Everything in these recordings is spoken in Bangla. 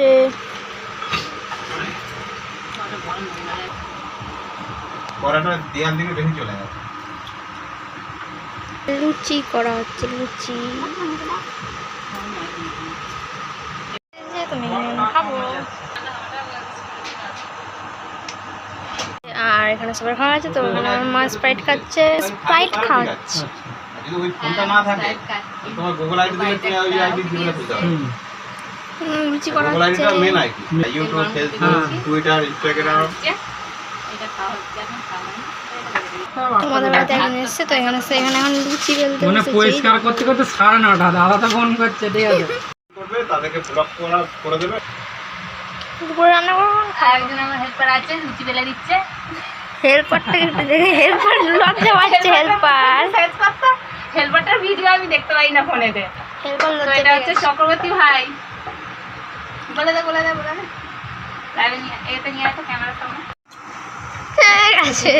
হচ্ছে। লুচি করা হচ্ছে লুচি। আর এখানে সবার খাওয়া আছে তো ওখানে আমার মা স্প্রাইট খাচ্ছে। স্প্রাইট খাচ্ছে যদি ওই ফোনটা না থাকে তোমার গুগল আইডি দিলে তুমি ওই আইডি দিলে লুচি করা হচ্ছে main YouTube Facebook Twitter Instagram তোমাদের বাড়িতে এখন এসছে তো এখানে সে এখানে এখন লুচি বেলতে মানে পরিষ্কার করতে করতে সাড়ে নটা দাদা ফোন করছে ঠিক আছে। করবে তাদেরকে ব্লক করা করে দেবে। দুপুরে রান্না করব একজন আমার হেল্পার আছে লুচি বেলে দিচ্ছে। হেল্পারটা একটু দেখে হেল্পার লজ্জা পাচ্ছে হেল্পার সার্চ হেল্পারটার ভিডিও আমি দেখতে পাই না ফোনেতে হেল্পার লজ্জা এটা হচ্ছে চক্রবর্তী ভাই। বলে দে বলে দে বলে দে লাইভে নিয়ে এতে নিয়ে আসো ক্যামেরার সামনে ঠিক আছে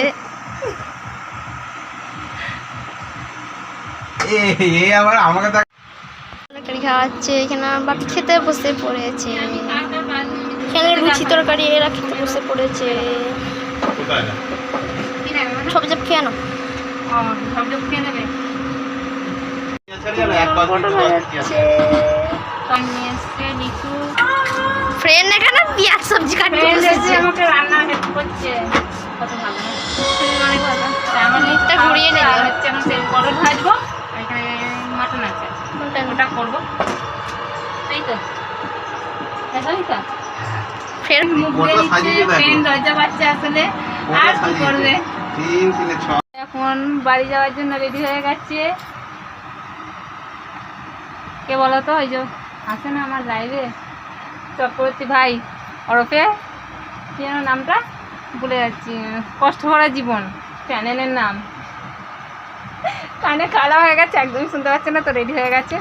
এ এ আবার আমাকে তরকারি খাওয়াচ্ছে এখানে আমার খেতে বসে পড়েছে এখানে লুচি তরকারি এরা খেতে বসে পড়েছে সব সব খেয়ে নাও সব খেয়ে নেবে এক। সব নিয়ে এসছে লিচু ফ্রেন্ড এখানে পেঁয়াজ সবজি কাটতে ফ্রেন্ড বসেছে। আমাকে রান্না হেল্প করছে। কত ভালো। অনেক ভালো তার মানে ঘুরিয়ে নেবে। হচ্ছে এখন তেল পরোট ভাজবো এখানে মাটন আছে। ওটা করব। তাই তো। দেখাবি তো। ফ্রেন্ড মুখ দিয়ে দরজা পাচ্ছে আসলে। আর কি করবে? এখন বাড়ি যাওয়ার জন্য রেডি হয়ে গেছে। কে বলো তো? ওই যে আসে না আমার লাইভে চক্রবর্তী ভাই ওরফে, কি যেন নামটা? ভুলে যাচ্ছি। কষ্ট ভরা জীবন চ্যানেলের নাম। কানে কালা হয়ে গেছে, একদমই শুনতে পাচ্ছে না, তো রেডি হয়ে গেছে।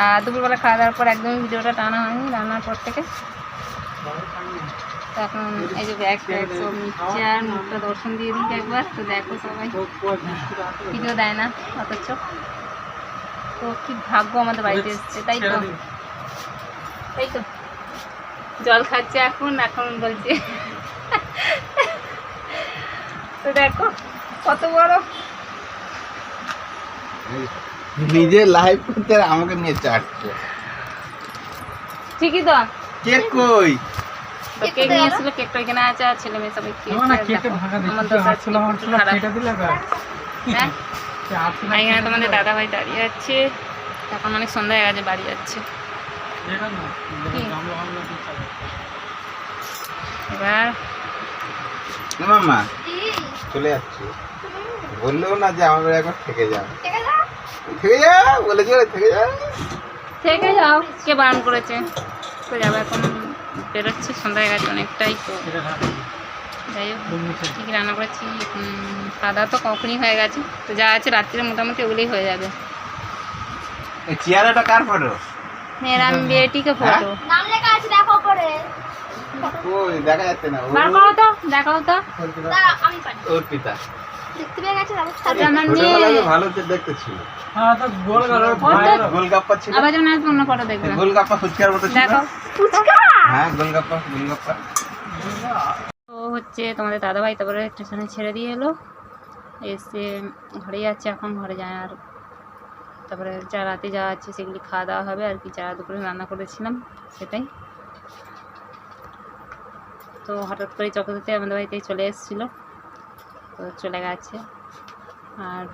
আর দুপুরবেলা খাওয়া দাওয়ার পর একদমই ভিডিওটা টানা হয়নি, রান্নার পর থেকে। তো এখন এই যে ব্যাগ ট্যাগ সব নিচ্ছে আর মুখটা দর্শন দিয়ে দিই একবার, তো দেখো সবাই। ভিডিও দেয় না, অথচ। তো কি ভাগ্য আমাদের বাড়িতে এসছে, তাই তো? তাই তো? জল খাচ্ছে এখন এখন বলছে। তো দেখো কত বড়। নিজে লাইভ করতে আমাকে নিয়ে চাটছে। ঠিকই তো। কই? কেক নিয়ে এসেছিল কেকটা এখানে আছে আর ছেলে মেয়ে সবাই না ভাঙা। কেটে দিলে হ্যাঁ? এখানে তোমাদের দাদা ভাই দাঁড়িয়ে আছে। এখন অনেক সন্ধ্যা হয়ে গেছে বাড়ি যাচ্ছে। এবার? মামা চলে যাচ্ছি। বললেও না যে আমার একবার থেকে যাও। থেকে যা বলেছি বলে থেকে যা থেকে যাও। কে বারণ করেছে? তো যাব এখন বেরোচ্ছে। সন্ধ্যা হয়ে গেছে অনেকটাই তো। যাই হোক তুমি মুছে কী কী রান্না করেছি? খাওয়া তো কখনই হয়ে গেছে। তো যা আছে রাত্রে মোটামুটি ওগুলোই হয়ে যাবে। এই চেয়ারটা কার ফটো? মেয়েরা আমি বেটিকে ফটো। নাম লেখা আছে দেখো পরে ওই দেখা যাচ্ছে না। বার করো তো দেখাও তো। আমি পারি ওর পিতা দেখতে পেয়ে গেছে? তারপর আমার মেয়ে ভালো যে দেখতে হ্যাঁ তো গোল গেল গোলগাপ্পা ছিল? আবার যখন আসব অন্য ফটো দেখবে। গোলগাপ্পা ফুচকার মতো ছিল? দেখো। হ্যাঁ গোলগাপ্পা গোলগাপ্পা। তো হচ্ছে তোমাদের দাদাভাই তারপরে স্টেশনে ছেড়ে দিয়ে এলো। এসে ঘরে যাচ্ছে এখন ঘরে যায় আর তারপরে যা রাতে যা আছে সেগুলি খাওয়া দাওয়া হবে আর কি, যা দুপুরে রান্না করেছিলাম সেটাই। তো হঠাৎ করে চক্রবর্তী আমাদের বাড়িতে চলে এসেছিল, তো চলে গেছে। আর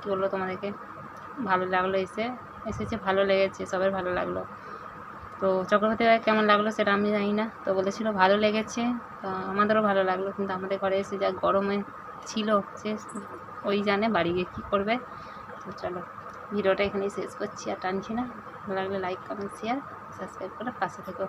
কী বলব তোমাদেরকে, ভালো লাগল এসে, এসেছে, ভালো লেগেছে সবার ভালো লাগল। তো চক্রবর্তী ভাই কেমন লাগল সেটা আমি জানি না, তো বলেছিল ভালো লেগেছে, তো আমাদেরও ভালো লাগল, কিন্তু আমাদের ঘরে এসে যা গরমে ছিল সে ওই জানে বাড়ি গিয়ে কী করবে, তো চলো। ভিডিওটা এখানেই শেষ করছি আর টানছি না। ভালো লাগলে লাইক কমেন্ট শেয়ার সাবস্ক্রাইব করে পাশে থেকো।